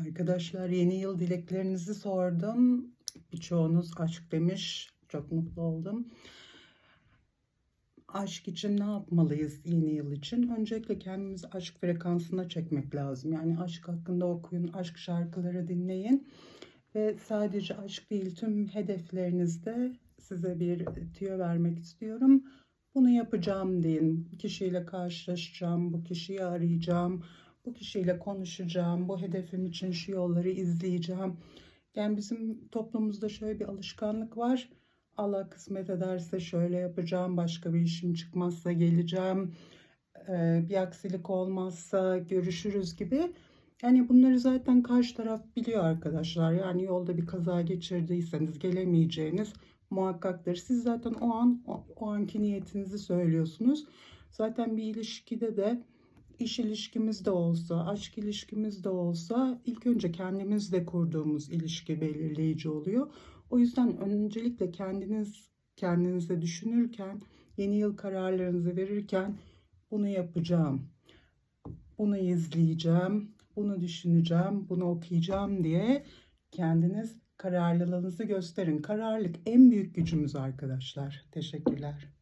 Arkadaşlar yeni yıl dileklerinizi sordum. Birçoğunuz aşk demiş. Çok mutlu oldum. Aşk için ne yapmalıyız yeni yıl için? Öncelikle kendimizi aşk frekansına çekmek lazım. Yani aşk hakkında okuyun, aşk şarkıları dinleyin. Ve sadece aşk değil tüm hedeflerinizde size bir tüyo vermek istiyorum. Bunu yapacağım deyin. Bu kişiyle karşılaşacağım, bu kişiyi arayacağım, bu kişiyle konuşacağım, bu hedefim için şu yolları izleyeceğim. Yani bizim toplumumuzda şöyle bir alışkanlık var. Allah kısmet ederse şöyle yapacağım, başka bir işim çıkmazsa geleceğim, eee, bir aksilik olmazsa görüşürüz gibi. Yani bunları zaten karşı taraf biliyor arkadaşlar. Yani yolda bir kaza geçirdiyseniz gelemeyeceğiniz muhakkaktır. Siz zaten o an o, o anki niyetinizi söylüyorsunuz. Zaten bir ilişkide de iş ilişkimiz de olsa, aşk ilişkimiz de olsa ilk önce kendimizle kurduğumuz ilişki belirleyici oluyor. O yüzden öncelikle kendiniz kendinize düşünürken, yeni yıl kararlarınızı verirken bunu yapacağım, bunu izleyeceğim, bunu düşüneceğim, bunu okuyacağım diye kendiniz kararlılığınızı gösterin. Kararlılık en büyük gücümüz arkadaşlar. Teşekkürler.